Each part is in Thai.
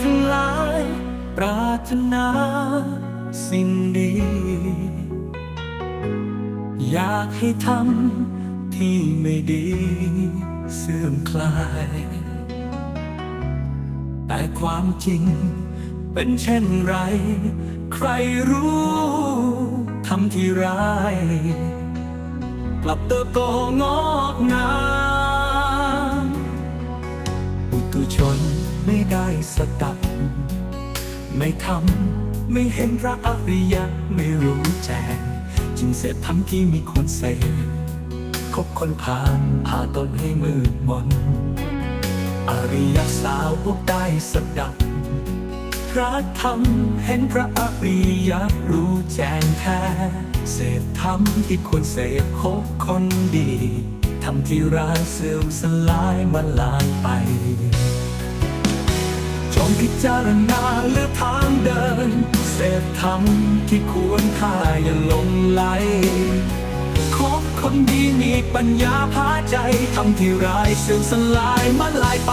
ทลาย ปรารถนาสิ่งดี อยากให้ทำที่ไม่ดีเสื่อมคลาย แต่ความจริงเป็นเช่นไร ใครรู้ทำที่ร้าย กลับเติบโตงอกงามปุตุชน ไม่ได้สดับ ไม่ทำ ไม่เห็นพระอริยะไม่รู้แจ้งจึงเสพทำที่มีคนเสพคบคนผ่านพาตนให้มืดมน อริยสาวพวกได้สดับ พระธรรมเห็นพระอริยะรู้แจ้งแท้ เสพธรรมที่ควรเสพคบคนดีทำที่ร้าเสื่อมสลายมาลายไป จงพิจารณาเลือกทางเดิน เสพธรรมที่ควรค่าอย่าหลงไหลคบคนดีมีปัญญาพาใจทำที่ร้ายเสื่อมสลายมาลายไป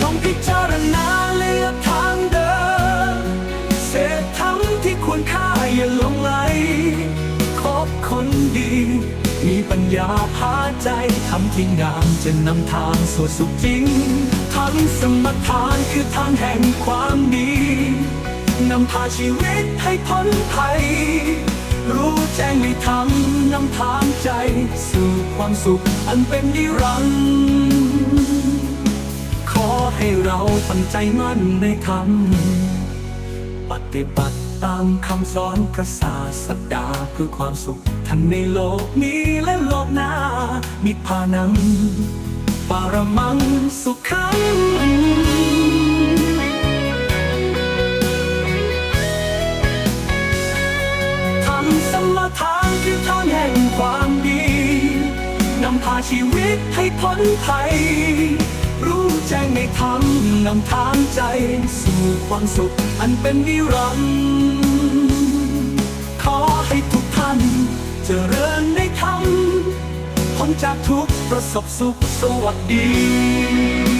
จงพิจารณาเลือกทางเดิน เสพธรรมที่ควรค่าอย่าหลงไหลคบคนดี มีปัญญาพาำที่งามจะนำทางสู่สุขจริง ทั้งสมทานคือทางแห่งความดีนำพาชีวิตให้พ้นภัย รู้แจ้งในธรรมนำทางใจ สู่ความสุขอันเป็นนิรันดร์ขอให้เราตั้งใจมั่นในธรรมปฏิบัติ ตามคำสอนพระศาสดาเพื่อความสุข ทั้งในโลกนี้และโลกหน้ามิพานัง ปารมังสุขังทำสมทานคือทางแห่งความดี นำพาชีวิตให้พ้นภัย รู้แจ้งในธรรมนำทางใจ สู่ความสุข อันเป็นนิรันดร์ ขอให้ทุกท่านเจริญในธรรมพ้นจากทุกประสบสุขสวัสดี